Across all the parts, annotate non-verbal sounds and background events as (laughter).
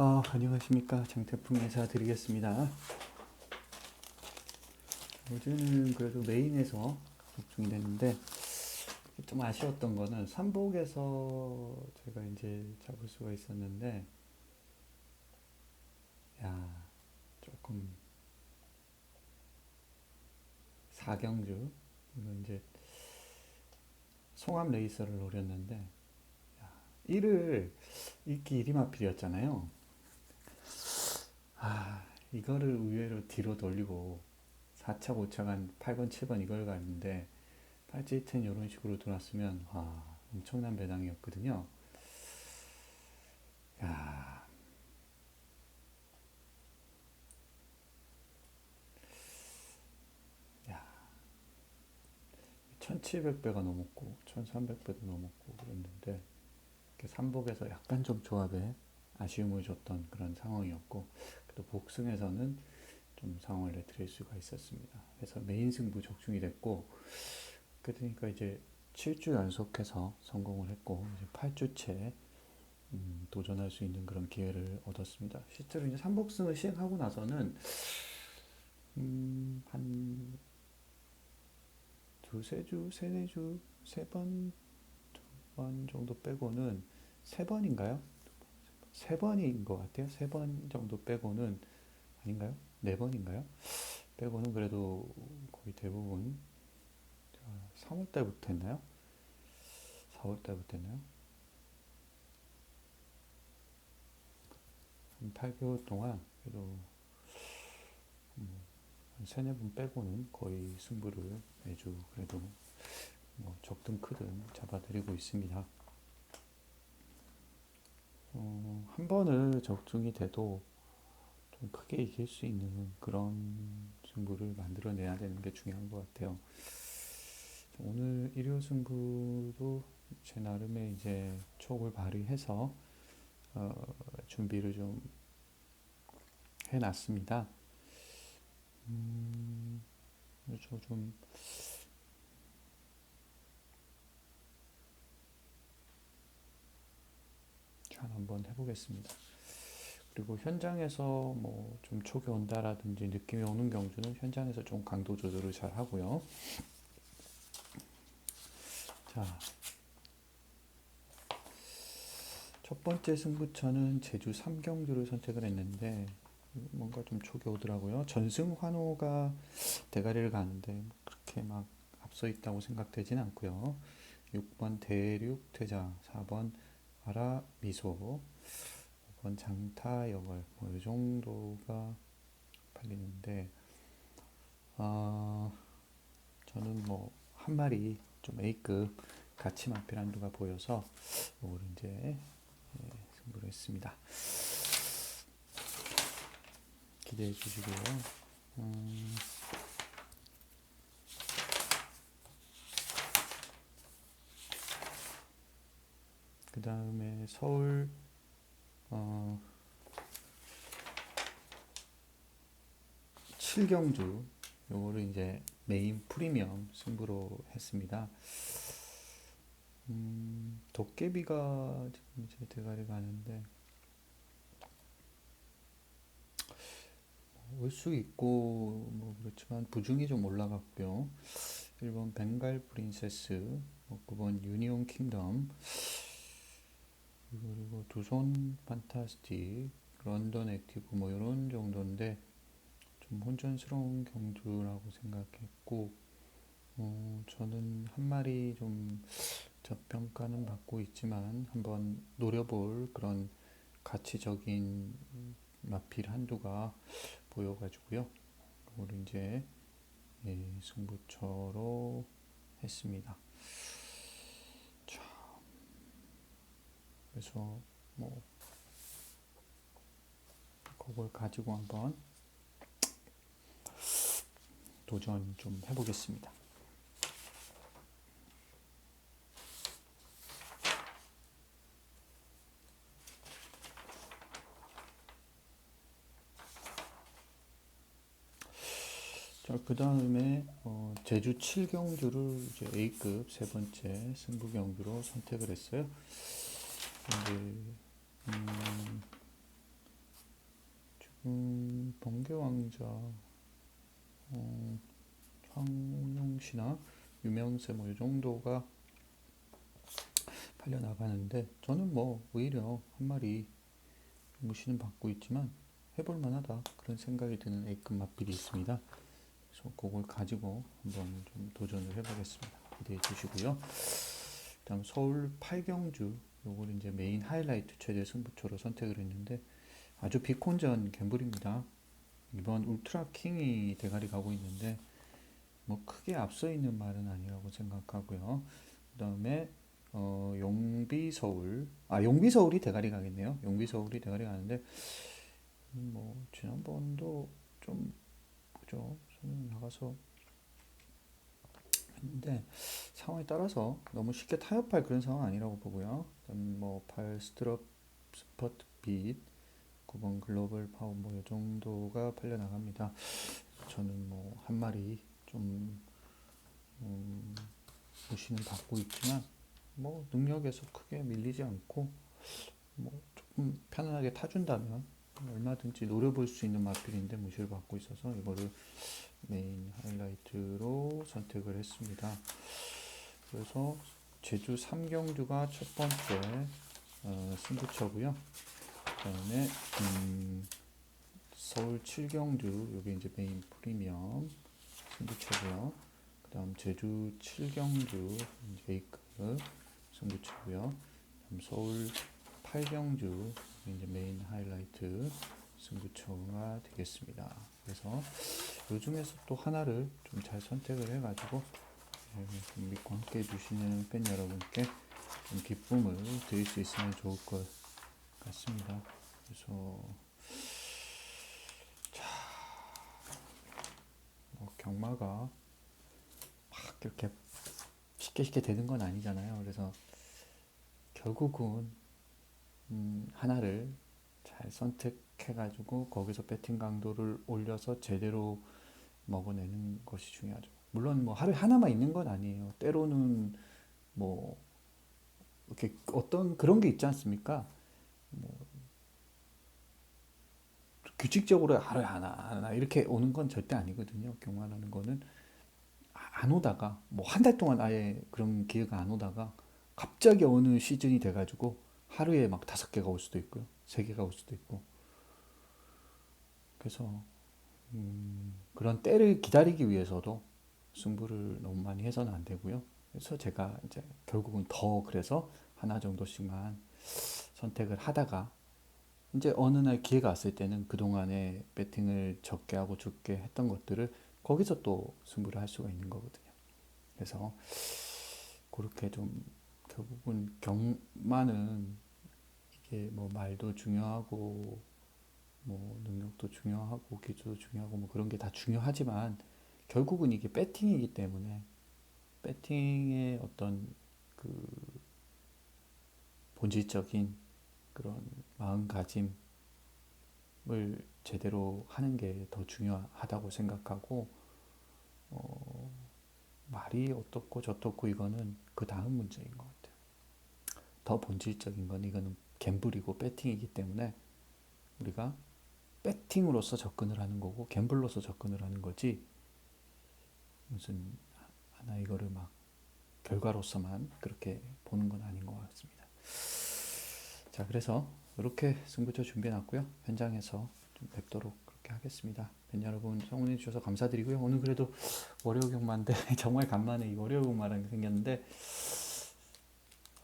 어, 안녕하십니까 장태풍 인사드리겠습니다. 어제는 그래도 메인에서 집중이 됐는데 좀 아쉬웠던 거는 삼복에서 제가 이제 잡을 수가 있었는데 야 조금 사경주 이거 이제 송암 레이서를 노렸는데 야, 이를 읽기 이리마필이었잖아요. 아, 이거를 의외로 뒤로 돌리고 4차, 5차 간 8번, 7번 이걸 갔는데 팔찌 10 이런 식으로 돌았으면 와, 엄청난 배당이었거든요. 야. 야. 1700배가 넘었고 1300배도 넘었고 그랬는데 삼복에서 약간 좀 조합에 아쉬움을 줬던 그런 상황이었고 또 복승에서는 좀 상황을 내드릴 수가 있었습니다. 그래서 메인 승부 적중이 됐고 그러니까 이제 7주 연속해서 성공을 했고 이제 8주째 음, 도전할 수 있는 그런 기회를 얻었습니다. 실제로 이제 삼복승을 시행하고 나서는 음, 한 두세 주, 세네 주, 세 번, 두 번 정도 빼고는 세 번인가요? 세 번인 것 같아요. 세 번 정도 빼고는 아닌가요? 네 번인가요? 빼고는 그래도 거의 대부분 3월 달부터 했나요? 4월 달부터 했나요? 한 8개월 동안 그래도 음, 한 세네 번 빼고는 거의 승부를 매주 그래도 뭐 적든 크든 잡아드리고 있습니다. 어, 한 번을 적중이 돼도 좀 크게 이길 수 있는 그런 승부를 만들어내야 되는 게 중요한 것 같아요. 오늘 일요 승부도 제 나름의 이제 촉을 발휘해서 어, 준비를 좀 해놨습니다. 음, 그래서 좀 잘 한번 해보겠습니다. 그리고 현장에서 뭐 좀 촉이 온다라든지 느낌이 오는 경주는 현장에서 좀 강도 조절을 잘 하고요. 자, 첫 번째 승부처는 제주 삼경주를 선택을 했는데 뭔가 좀 촉이 오더라고요. 전승 환호가 대가리를 가는데 그렇게 막 앞서 있다고 생각되진 않고요. 6번 대륙 퇴자, 4번 아라 미소, 5번 장타 여걸 뭐이 정도가 팔리는데 아 저는 뭐 한 마리 좀 A급 가치 마필한두가 보여서 오늘 이제 예, 승부를 했습니다. 기대해 주시고요. 음, 그 다음에 서울 어, 칠경주 요거를 이제 메인 프리미엄 승부로 했습니다. 음, 도깨비가 지금 이제 대가리 가는데 올 수 있고 뭐 그렇지만 부중이 좀 올라갔고요. 1번 벵갈 프린세스, 9번 유니온 킹덤, 그리고 두 손 판타스틱, 런던 액티브 뭐 이런 정도인데 좀 혼전스러운 경주라고 생각했고 어, 저는 한 마리 좀 저평가는 받고 있지만 한번 노려볼 그런 가치적인 마필 한두가 보여가지고요. 그걸 이제 예, 승부처로 했습니다. 그래서 뭐 그걸 가지고 한번 도전 좀 해보겠습니다. 자, 그 다음에 어, 제주 7경주를 이제 A급 세 번째 승부 경주로 선택을 했어요. 이제 음, 우승자 어, 황용 씨나 유명세 뭐 이 정도가 팔려 나가는데 저는 뭐 오히려 한 마리 무시는 받고 있지만 해볼 만하다 그런 생각이 드는 A급 맛bil이 있습니다. 그래서 그걸 가지고 한번 좀 도전을 해보겠습니다. 기대해 주시고요. 다음 서울 팔경주 요걸 이제 메인 하이라이트 최대 승부처로 선택을 했는데 아주 비콘전 갬블입니다. 이번 울트라 킹이 대가리 가고 있는데 뭐 크게 앞서 있는 말은 아니라고 생각하고요. 그 다음에 어, 용비 서울 아 용비 서울이 대가리 가겠네요. 용비 서울이 대가리 가는데 음, 뭐 지난번도 좀 그죠 나가서 했는데 상황에 따라서 너무 쉽게 타협할 그런 상황 아니라고 보고요. 그다음 뭐8 스트럽 스퍼트 빛 9번 글로벌 파워 뭐이 정도가 팔려 나갑니다. 저는 뭐 한 마리 좀 음, 무시는 받고 있지만 뭐 능력에서 크게 밀리지 않고 뭐 조금 편안하게 타준다면 얼마든지 노려볼 수 있는 마필인데 무시를 받고 있어서 이거를 메인 하이라이트로 선택을 했습니다. 그래서 제주 삼경주가 첫 번째 어, 승부처고요. 그다음에 음, 서울 칠경주 여기 이제 메인 프리미엄 승부처고요. 그다음 제주 칠경주 A급 승부처고요. 서울 팔경주 이제 메인 하이라이트 승부처가 되겠습니다. 그래서 요 중에서 또 하나를 좀 잘 선택을 해가지고 예, 좀 믿고 함께 해주시는 팬 여러분께 좀 기쁨을 드릴 수 있으면 좋을 것 같습니다. 그래서 자, 뭐 경마가 막 이렇게 쉽게 쉽게 되는 건 아니잖아요. 그래서 결국은 음, 하나를 잘 선택해가지고 거기서 배팅 강도를 올려서 제대로 먹어내는 것이 중요하죠. 물론 뭐 하루에 하나만 있는 건 아니에요. 때로는 뭐 이렇게 어떤 그런 게 있지 않습니까? 뭐 규칙적으로 하루에 하나 하나 이렇게 오는 건 절대 아니거든요. 경마라는 거는 안 오다가 뭐 한 달 동안 아예 그런 기회가 안 오다가 갑자기 어느 시즌이 돼가지고 하루에 막 다섯 개가 올 수도 있고요, 세 개가 올 수도 있고. 그래서 음, 그런 때를 기다리기 위해서도 승부를 너무 많이 해서는 안 되고요. 그래서 제가 이제 결국은 더 그래서 하나 정도씩만 선택을 하다가 이제 어느 날 기회가 왔을 때는 그동안에 배팅을 적게 하고 적게 했던 것들을 거기서 또 승부를 할 수가 있는 거거든요. 그래서 그렇게 좀 결국은 경마는 이게 뭐 말도 중요하고 뭐 능력도 중요하고 기술도 중요하고 뭐 그런 게 다 중요하지만 결국은 이게 배팅이기 때문에 배팅의 어떤 그 본질적인 그런 마음가짐을 제대로 하는 게 더 중요하다고 생각하고 어, 말이 어떻고 저떻고 이거는 그 다음 문제인 것 같아요. 더 본질적인 건 이거는 갬블이고 배팅이기 때문에 우리가 배팅으로서 접근을 하는 거고 갬블로서 접근을 하는 거지 무슨 하나 이거를 막 결과로서만 그렇게 보는 건 아닌 것 같습니다. 자 그래서 이렇게 승부처 준비해 놨고요. 현장에서 좀 뵙도록 그렇게 하겠습니다. 팬 여러분 성원해 주셔서 감사드리고요. 오늘 그래도 월요 경마인데 (laughs) 정말 간만에 이 월요 게 생겼는데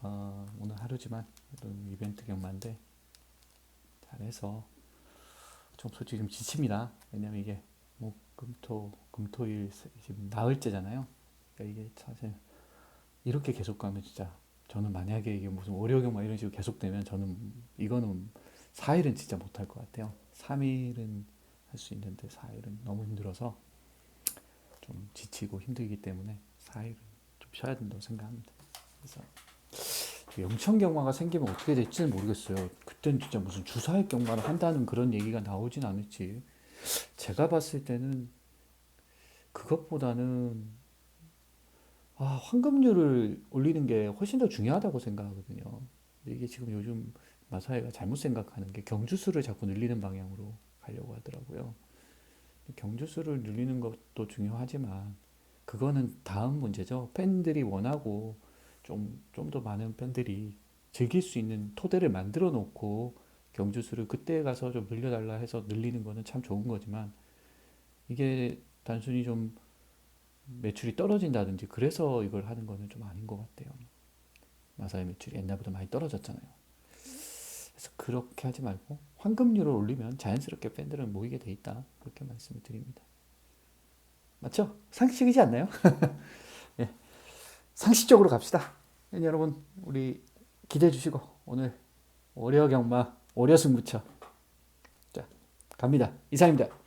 어, 오늘 하루지만 이벤트 경마인데 잘해서 좀 솔직히 좀 지칩니다. 왜냐면 이게 목, 금토, 금토일 지금 나흘째잖아요. 그러니까 이게 사실 이렇게 계속 가면 진짜 저는 만약에 이게 무슨 월요 경마 이런 식으로 계속되면 저는 이거는 4일은 진짜 못할 것 같아요. 3일은 할 수 있는데 4일은 너무 힘들어서 좀 지치고 힘들기 때문에 4일은 좀 쉬어야 된다고 생각합니다. 그래서 영천 경마가 생기면 어떻게 될지는 모르겠어요. 그땐 진짜 무슨 주사위 경마를 한다는 그런 얘기가 나오진 않을지. 제가 봤을 때는 그것보다는 아, 환급률을 올리는 게 훨씬 더 중요하다고 생각하거든요. 이게 지금 요즘 마사회가 잘못 생각하는 게 경주수를 자꾸 늘리는 방향으로 가려고 하더라고요. 경주수를 늘리는 것도 중요하지만 그거는 다음 문제죠. 팬들이 원하고 좀 좀 더 많은 팬들이 즐길 수 있는 토대를 만들어 놓고 경주수를 그때 가서 좀 늘려달라 해서 늘리는 거는 참 좋은 거지만 이게 단순히 좀 매출이 떨어진다든지 그래서 이걸 하는 거는 좀 아닌 것 같아요. 마사의 매출이 옛날보다 많이 떨어졌잖아요. 그래서 그렇게 하지 말고 황금률을 올리면 자연스럽게 팬들은 모이게 돼 있다. 그렇게 말씀을 드립니다. 맞죠? 상식이지 않나요? (laughs) 예. 상식적으로 갑시다. 예, 여러분 우리 기대해 주시고 오늘 오려 경마 오려 승부처 자 갑니다. 이상입니다.